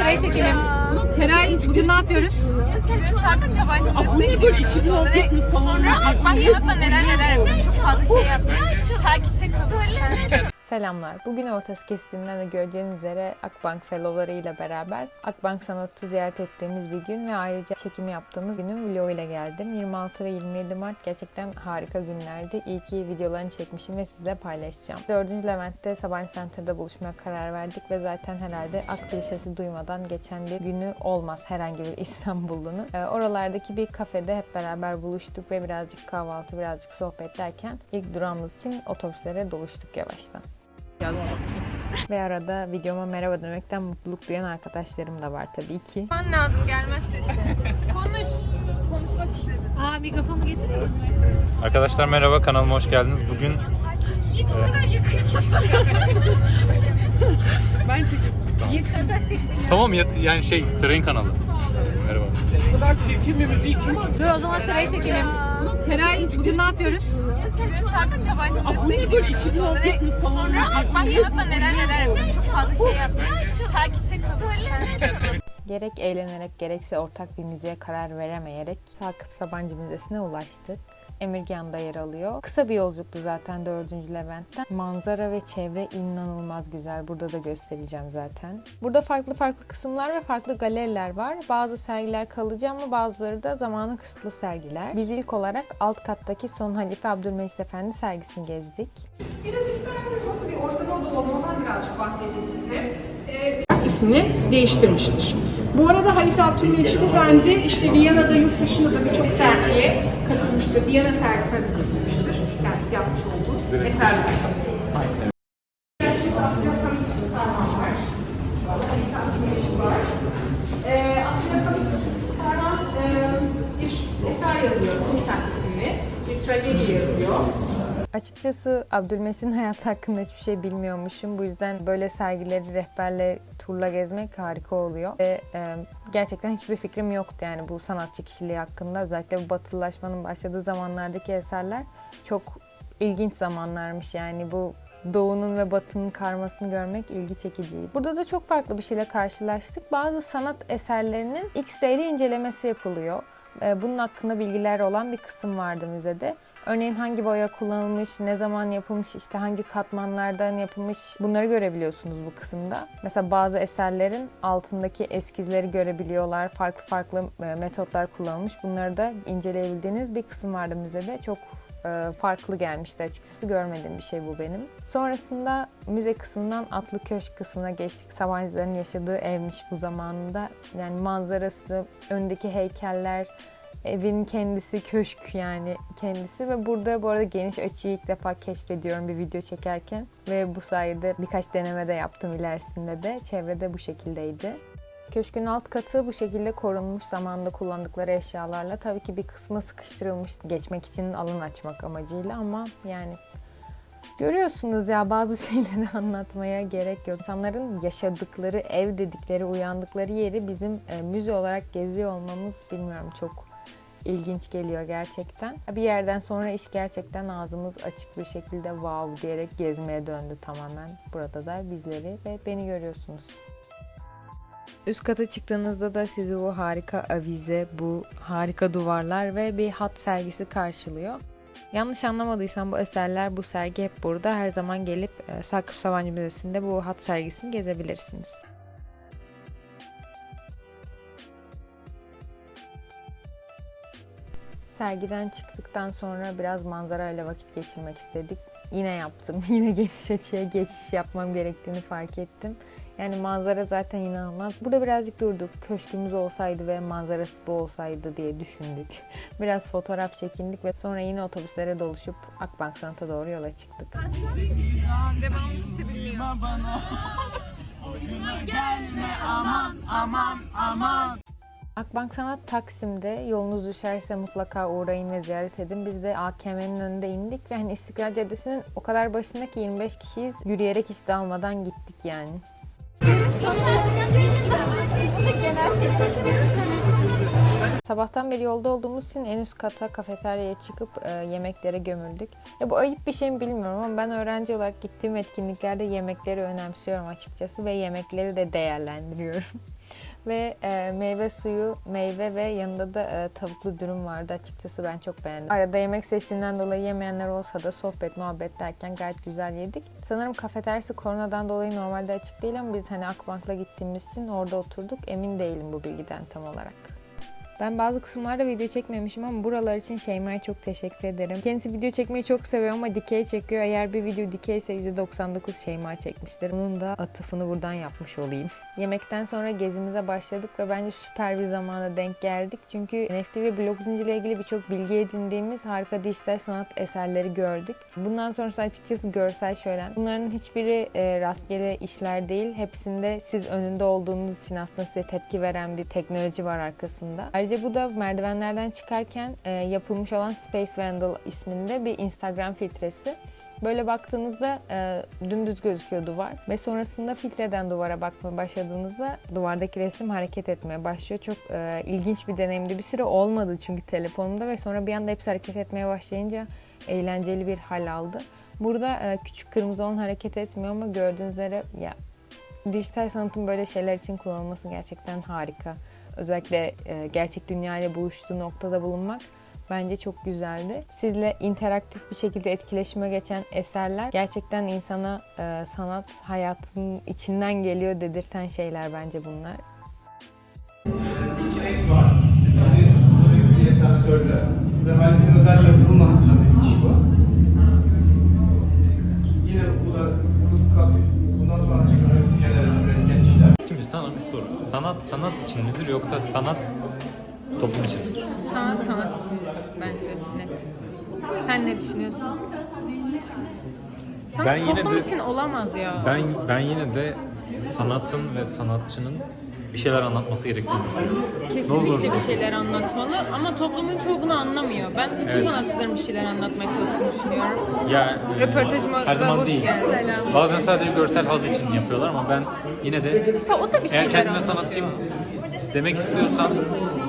sırayı çekelim. Seray bugün ne yapıyoruz? Sakın Sabancı Müzesi'ne gidiyoruz. Ve sonra Akbank Yanıt'la neler neler yapıyoruz. Çok fazla şey yaptık. Takipte kalın. Selamlar. Bugün ortası kestiğinden de göreceğiniz üzere Akbank Fellow'ları ile beraber Akbank Sanat'ı ziyaret ettiğimiz bir gün ve ayrıca çekimi yaptığımız günün vlogu ile geldim. 26 ve 27 Mart gerçekten harika günlerdi. İyi ki videolarını çekmişim ve sizle paylaşacağım. 4. Levent'te Sabancı Center'da buluşmaya karar verdik ve zaten herhalde Akbil sesi duymadan geçen bir günü olmaz herhangi bir İstanbullunun. Ee, oralardaki bir kafede hep beraber buluştuk ve birazcık kahvaltı, birazcık sohbet derken ilk durağımız için otobüslere doluştuk yavaştan. Ve arada videoma merhaba demekten mutluluk duyan arkadaşlarım da var tabii ki. Ben lazım gelmez sesi. Konuş. Konuşmak istedim. Aa mikrofonu getirir misin? Arkadaşlar merhaba kanalıma hoş geldiniz. Bugün Ben çekeyim. Yiğit kardeş çeksin ya. tamam ya, yani şey Sırayın kanalı. Merhaba. Dur o zaman sırayı çekelim. Seray bugün ne yapıyoruz? Sakın Sabancı Müzesi'ne gidiyoruz. Ve sonra Akbank neler neler yapıyoruz. Çok fazla şey yaptık. Takipte kalın. Gerek eğlenerek gerekse ortak bir müziğe karar veremeyerek Sakıp Sabancı Müzesi'ne ulaştık. Emirgan'da yer alıyor. Kısa bir yolculuktu zaten 4. Levent'ten. Manzara ve çevre inanılmaz güzel. Burada da göstereceğim zaten. Burada farklı farklı kısımlar ve farklı galeriler var. Bazı sergiler kalıcı ama bazıları da zamanı kısıtlı sergiler. Biz ilk olarak alt kattaki Son Halife Abdülmecit Efendi sergisini gezdik. Biraz isterseniz nasıl bir ortamda dolanımından birazcık bahsedeyim size. Ee, ismini değiştirmiştir. Bu arada Halife Abdülmecit Efendi işte Viyana'da, yurt dışında da birçok sergiye katılmıştır. Viyana sergisine de katılmıştır. Kendisi yapmış olduğu eserler. Ee, e, bir eser yazıyor, Komitan isimli. Bir tragedi yazıyor. Açıkçası Abdülmecit'in hayatı hakkında hiçbir şey bilmiyormuşum. Bu yüzden böyle sergileri rehberle turla gezmek harika oluyor. Ve e, gerçekten hiçbir fikrim yoktu yani bu sanatçı kişiliği hakkında. Özellikle bu batılılaşmanın başladığı zamanlardaki eserler çok ilginç zamanlarmış yani bu doğunun ve batının karmasını görmek ilgi çekiciydi. Burada da çok farklı bir şeyle karşılaştık. Bazı sanat eserlerinin X-ray'li incelemesi yapılıyor. E, Bunun hakkında bilgiler olan bir kısım vardı müzede. Örneğin hangi boya kullanılmış, ne zaman yapılmış, işte hangi katmanlardan yapılmış bunları görebiliyorsunuz bu kısımda. Mesela bazı eserlerin altındaki eskizleri görebiliyorlar. Farklı farklı e, metotlar kullanılmış. Bunları da inceleyebildiğiniz bir kısım vardı müzede. Çok e, farklı gelmişti açıkçası. Görmediğim bir şey bu benim. Sonrasında müze kısmından Atlı Köşk kısmına geçtik. Sabancıların yaşadığı evmiş bu zamanında. Yani manzarası, öndeki heykeller, evin kendisi köşk yani kendisi ve burada bu arada geniş açıyı ilk defa keşfediyorum bir video çekerken ve bu sayede birkaç deneme de yaptım ilerisinde de çevrede bu şekildeydi. Köşkün alt katı bu şekilde korunmuş zamanında kullandıkları eşyalarla tabii ki bir kısmı sıkıştırılmış geçmek için alan açmak amacıyla ama yani Görüyorsunuz ya bazı şeyleri anlatmaya gerek yok. İnsanların yaşadıkları, ev dedikleri, uyandıkları yeri bizim e, müze olarak geziyor olmamız bilmiyorum çok ilginç geliyor gerçekten. Bir yerden sonra iş gerçekten ağzımız açık bir şekilde wow diyerek gezmeye döndü tamamen. Burada da bizleri ve beni görüyorsunuz. Üst kata çıktığınızda da sizi bu harika avize, bu harika duvarlar ve bir hat sergisi karşılıyor. Yanlış anlamadıysam bu eserler, bu sergi hep burada. Her zaman gelip e, Sakıp Sabancı Müzesi'nde bu hat sergisini gezebilirsiniz. Sergiden çıktıktan sonra biraz manzarayla vakit geçirmek istedik. Yine yaptım. Yine geniş açıya geçiş yapmam gerektiğini fark ettim. Yani manzara zaten inanılmaz. Burada birazcık durduk. Köşkümüz olsaydı ve manzarası bu olsaydı diye düşündük. Biraz fotoğraf çekindik ve sonra yine otobüslere doluşup Akbank Sanat'a doğru yola çıktık. Devamlı kimse bilmiyor. Akbank Sanat Taksim'de yolunuz düşerse mutlaka uğrayın ve ziyaret edin. Biz de AKM'nin önünde indik ve hani İstiklal Caddesi'nin o kadar başında ki 25 kişiyiz. Yürüyerek hiç dağılmadan gittik yani. Sabahtan beri yolda olduğumuz için en üst kata kafeteryaya çıkıp e, yemeklere gömüldük. Ya bu ayıp bir şey mi bilmiyorum ama ben öğrenci olarak gittiğim etkinliklerde yemekleri önemsiyorum açıkçası ve yemekleri de değerlendiriyorum. ve e, meyve suyu, meyve ve yanında da e, tavuklu dürüm vardı açıkçası ben çok beğendim. Arada yemek seçtiğinden dolayı yemeyenler olsa da sohbet muhabbet derken gayet güzel yedik. Sanırım kafeteryası koronadan dolayı normalde açık değil ama biz hani Akbank'la gittiğimiz için orada oturduk. Emin değilim bu bilgiden tam olarak. Ben bazı kısımlarda video çekmemişim ama buralar için Şeyma'ya çok teşekkür ederim. Kendisi video çekmeyi çok seviyor ama dikey çekiyor. Eğer bir video dikeyse %99 Şeyma çekmiştir. Bunun da atıfını buradan yapmış olayım. Yemekten sonra gezimize başladık ve bence süper bir zamana denk geldik. Çünkü NFT ve blog zinciriyle ilgili birçok bilgi edindiğimiz harika dijital sanat eserleri gördük. Bundan sonrası açıkçası görsel şölen. Bunların hiçbiri e, rastgele işler değil. Hepsinde siz önünde olduğunuz için aslında size tepki veren bir teknoloji var arkasında. Ayrıca bu da merdivenlerden çıkarken e, yapılmış olan Space Vandal isminde bir Instagram filtresi. Böyle baktığınızda e, dümdüz gözüküyor duvar ve sonrasında filtreden duvara bakmaya başladığınızda duvardaki resim hareket etmeye başlıyor. Çok e, ilginç bir deneyimdi. Bir süre olmadı çünkü telefonumda ve sonra bir anda hepsi hareket etmeye başlayınca eğlenceli bir hal aldı. Burada e, küçük kırmızı olan hareket etmiyor ama gördüğünüz üzere ya dijital sanatın böyle şeyler için kullanılması gerçekten harika. Özellikle e, gerçek dünyayla buluştuğu noktada bulunmak bence çok güzeldi. Sizle interaktif bir şekilde etkileşime geçen eserler gerçekten insana e, sanat hayatının içinden geliyor dedirten şeyler bence bunlar. Bir Kinect var. Böyle bir sensörle ve özel yazılımla hazırladığı Sanat sanat için midir yoksa sanat toplum için midir? Sanat sanat için bence net. Sen ne düşünüyorsun? Sanat Ben yine toplum de- için olamaz ya. Ben ben yine de sanatın ve sanatçının bir şeyler anlatması gerektiğini düşünüyorum. Kesinlikle bir şeyler anlatmalı ama toplumun çoğu bunu anlamıyor. Ben bütün Evet. sanatçıların bir şeyler anlatmaya çalıştığını düşünüyorum. Ya e, Röportajıma her zaman hoş değil. geldin. Bazen sadece görsel haz için yapıyorlar ama ben yine de İşte o da bir eğer şeyler kendime anlatıyor. sanatçıyım demek istiyorsan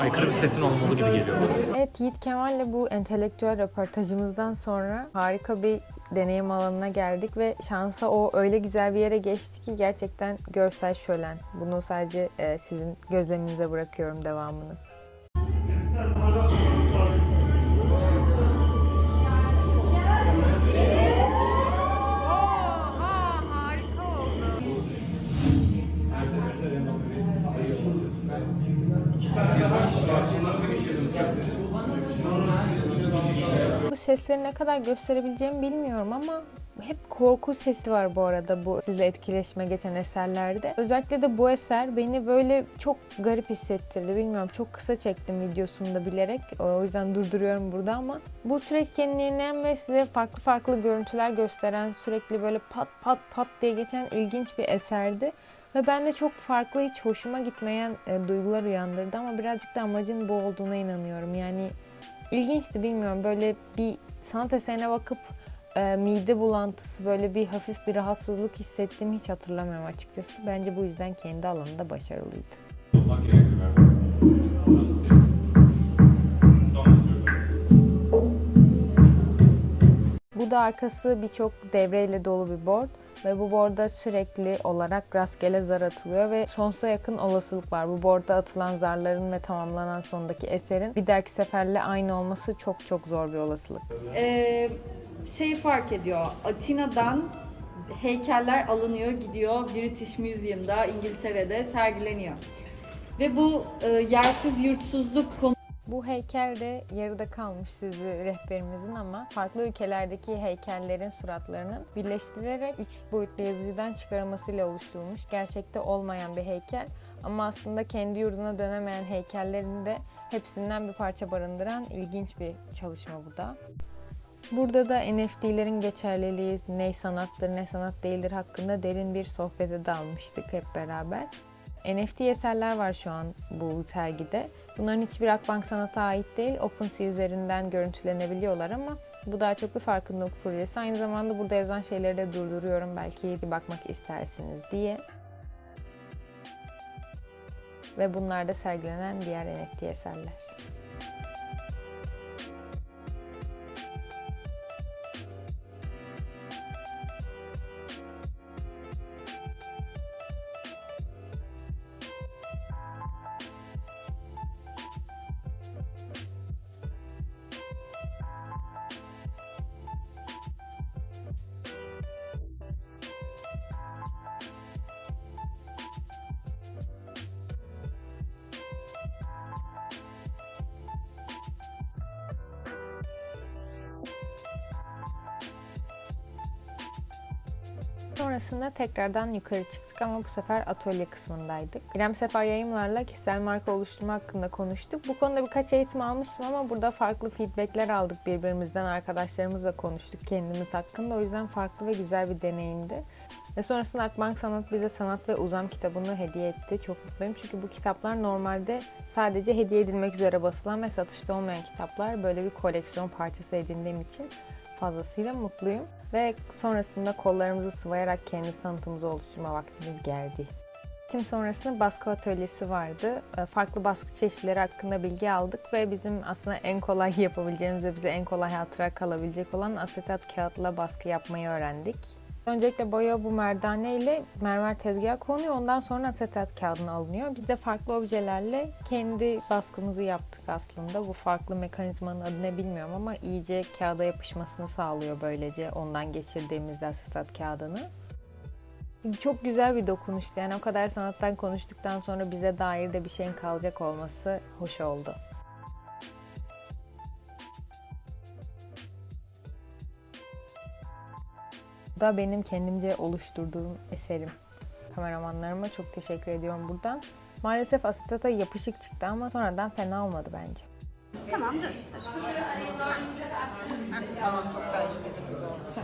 aykırı bir sesin olmalı gibi geliyor. Evet Yiğit Kemal'le bu entelektüel röportajımızdan sonra harika bir deneyim alanına geldik ve şansa o öyle güzel bir yere geçti ki gerçekten görsel şölen. Bunu sadece e, sizin gözleminize bırakıyorum devamını. Sesleri ne kadar gösterebileceğimi bilmiyorum ama hep korku sesi var bu arada bu sizle etkileşime geçen eserlerde. Özellikle de bu eser beni böyle çok garip hissettirdi. Bilmiyorum çok kısa çektim videosunu da bilerek. O yüzden durduruyorum burada ama bu sürekli kendini yenileyen ve size farklı farklı görüntüler gösteren sürekli böyle pat pat pat diye geçen ilginç bir eserdi. Ve bende çok farklı hiç hoşuma gitmeyen e, duygular uyandırdı ama birazcık da amacın bu olduğuna inanıyorum. Yani ilginçti bilmiyorum böyle bir sanat eserine bakıp e, mide bulantısı böyle bir hafif bir rahatsızlık hissettiğimi hiç hatırlamıyorum açıkçası. Bence bu yüzden kendi alanında başarılıydı. Bu da arkası birçok devreyle dolu bir board ve bu board'a sürekli olarak rastgele zar atılıyor ve sonsuza yakın olasılık var. Bu board'a atılan zarların ve tamamlanan sondaki eserin bir dahaki seferle aynı olması çok çok zor bir olasılık. Ee, şeyi fark ediyor. Atina'dan heykeller alınıyor, gidiyor British Museum'da İngiltere'de sergileniyor. Ve bu e, yersiz yurtsuzluk konu Bu heykel de yarıda kalmış sözü rehberimizin ama farklı ülkelerdeki heykellerin suratlarının birleştirilerek üç boyutlu yazıcıdan çıkarılmasıyla oluşturulmuş gerçekte olmayan bir heykel. Ama aslında kendi yurduna dönemeyen heykellerin de hepsinden bir parça barındıran ilginç bir çalışma bu da. Burada da NFT'lerin geçerliliği, ne sanattır ne sanat değildir hakkında derin bir sohbete dalmıştık hep beraber. NFT eserler var şu an bu sergide. Bunların hiçbir Akbank Sanat'a ait değil. OpenSea üzerinden görüntülenebiliyorlar ama bu daha çok bir farkındalık projesi. Aynı zamanda burada yazan şeyleri de durduruyorum belki bir bakmak istersiniz diye. Ve bunlar da sergilenen diğer NFT eserler. Sonrasında tekrardan yukarı çıktık ama bu sefer atölye kısmındaydık. İrem Sefa Yayımlar'la kişisel marka oluşturma hakkında konuştuk. Bu konuda birkaç eğitim almıştım ama burada farklı feedbackler aldık birbirimizden. Arkadaşlarımızla konuştuk kendimiz hakkında. O yüzden farklı ve güzel bir deneyimdi. Ve sonrasında Akbank Sanat bize Sanat ve Uzam kitabını hediye etti. Çok mutluyum çünkü bu kitaplar normalde sadece hediye edilmek üzere basılan ve satışta olmayan kitaplar. Böyle bir koleksiyon parçası edindiğim için fazlasıyla mutluyum. Ve sonrasında kollarımızı sıvayarak kendi sanatımızı oluşturma vaktimiz geldi. Eğitim sonrasında baskı atölyesi vardı. E, Farklı baskı çeşitleri hakkında bilgi aldık ve bizim aslında en kolay yapabileceğimiz ve bize en kolay hatıra kalabilecek olan asetat kağıtla baskı yapmayı öğrendik. Öncelikle boya bu merdane ile mermer tezgaha konuyor. Ondan sonra asetat kağıdına alınıyor. Biz de farklı objelerle kendi baskımızı yaptık aslında. Bu farklı mekanizmanın adını bilmiyorum ama iyice kağıda yapışmasını sağlıyor böylece ondan geçirdiğimizde asetat kağıdını. Çok güzel bir dokunuştu. Yani o kadar sanattan konuştuktan sonra bize dair de bir şeyin kalacak olması hoş oldu. Da benim kendimce oluşturduğum eserim. Kameramanlarıma çok teşekkür ediyorum buradan. Maalesef asetata yapışık çıktı ama sonradan fena olmadı bence.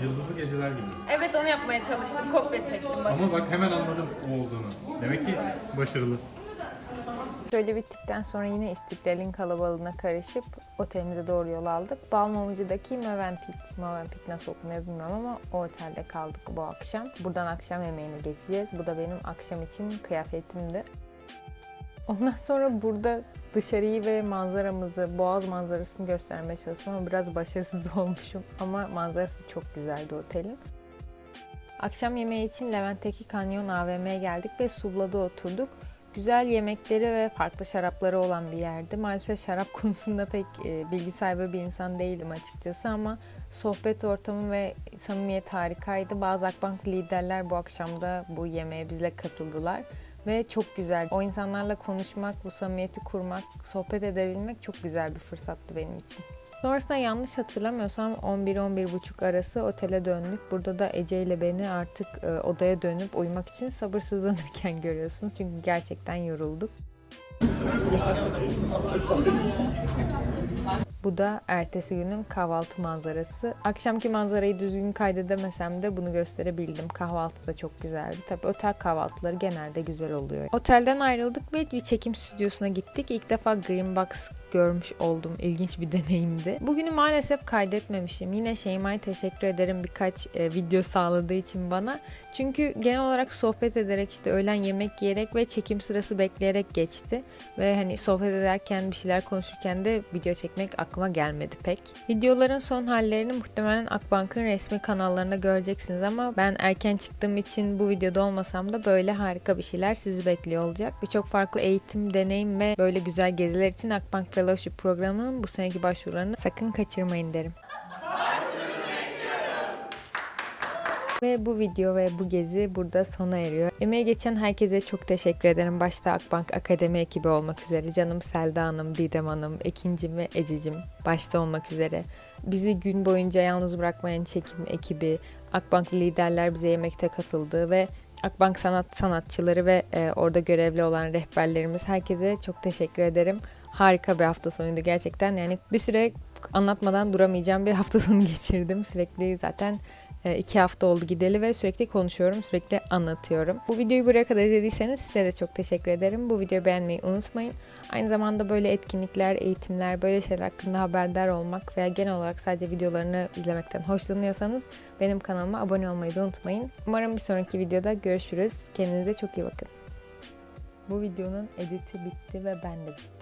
Yıldızlı geceler gibi. Evet onu yapmaya çalıştım. Kopya çektim bak. Ama bak hemen anladım o olduğunu. Demek ki başarılı. Şöyle bittikten sonra yine İstiklal'in kalabalığına karışıp otelimize doğru yol aldık. Balmumcu'daki Mövenpick, Mövenpick nasıl okunuyor bilmiyorum ama o otelde kaldık bu akşam. Buradan akşam yemeğine geçeceğiz. Bu da benim akşam için kıyafetimdi. Ondan sonra burada dışarıyı ve manzaramızı, boğaz manzarasını göstermeye çalıştım ama biraz başarısız olmuşum. Ama manzarası çok güzeldi otelin. Akşam yemeği için Levent'teki Kanyon AVM'ye geldik ve Suvla'da oturduk. Güzel yemekleri ve farklı şarapları olan bir yerdi. Maalesef şarap konusunda pek e, bilgi sahibi bir insan değilim açıkçası ama sohbet ortamı ve samimiyet harikaydı. Bazı Akbank liderler bu akşam da bu yemeğe bizle katıldılar. Ve çok güzel. O insanlarla konuşmak, bu samimiyeti kurmak, sohbet edebilmek çok güzel bir fırsattı benim için. Sonrasında yanlış hatırlamıyorsam 11-11.30 arası otele döndük. Burada da Ece ile beni artık e, odaya dönüp uyumak için sabırsızlanırken görüyorsunuz. Çünkü gerçekten yorulduk. Bu da ertesi günün kahvaltı manzarası. Akşamki manzarayı düzgün kaydedemesem de bunu gösterebildim. Kahvaltı da çok güzeldi. Tabii otel kahvaltıları genelde güzel oluyor. Otelden ayrıldık ve bir çekim stüdyosuna gittik. İlk defa Green Box görmüş oldum. İlginç bir deneyimdi. Bugünü maalesef kaydetmemişim. Yine Şeyma'ya teşekkür ederim birkaç e, video sağladığı için bana. Çünkü genel olarak sohbet ederek işte öğlen yemek yiyerek ve çekim sırası bekleyerek geçti. Ve hani sohbet ederken bir şeyler konuşurken de video çekmek aklıma gelmedi pek. Videoların son hallerini muhtemelen Akbank'ın resmi kanallarında göreceksiniz ama ben erken çıktığım için bu videoda olmasam da böyle harika bir şeyler sizi bekliyor olacak. Birçok farklı eğitim, deneyim ve böyle güzel geziler için Akbank Fellowship programının bu seneki başvurularını sakın kaçırmayın derim. Ve bu video ve bu gezi burada sona eriyor. Emeği geçen herkese çok teşekkür ederim. Başta Akbank Akademi ekibi olmak üzere. Canım Selda Hanım, Didem Hanım, Ekincim ve Ecicim başta olmak üzere. Bizi gün boyunca yalnız bırakmayan çekim ekibi, Akbank liderler bize yemekte katıldı ve Akbank sanat sanatçıları ve e, orada görevli olan rehberlerimiz herkese çok teşekkür ederim. Harika bir hafta sonuydu gerçekten. Yani bir süre anlatmadan duramayacağım bir hafta sonu geçirdim. Sürekli zaten e, iki hafta oldu gideli ve sürekli konuşuyorum, sürekli anlatıyorum. Bu videoyu buraya kadar izlediyseniz size de çok teşekkür ederim. Bu videoyu beğenmeyi unutmayın. Aynı zamanda böyle etkinlikler, eğitimler, böyle şeyler hakkında haberdar olmak veya genel olarak sadece videolarını izlemekten hoşlanıyorsanız benim kanalıma abone olmayı da unutmayın. Umarım bir sonraki videoda görüşürüz. Kendinize çok iyi bakın. Bu videonun editi bitti ve ben de bittim.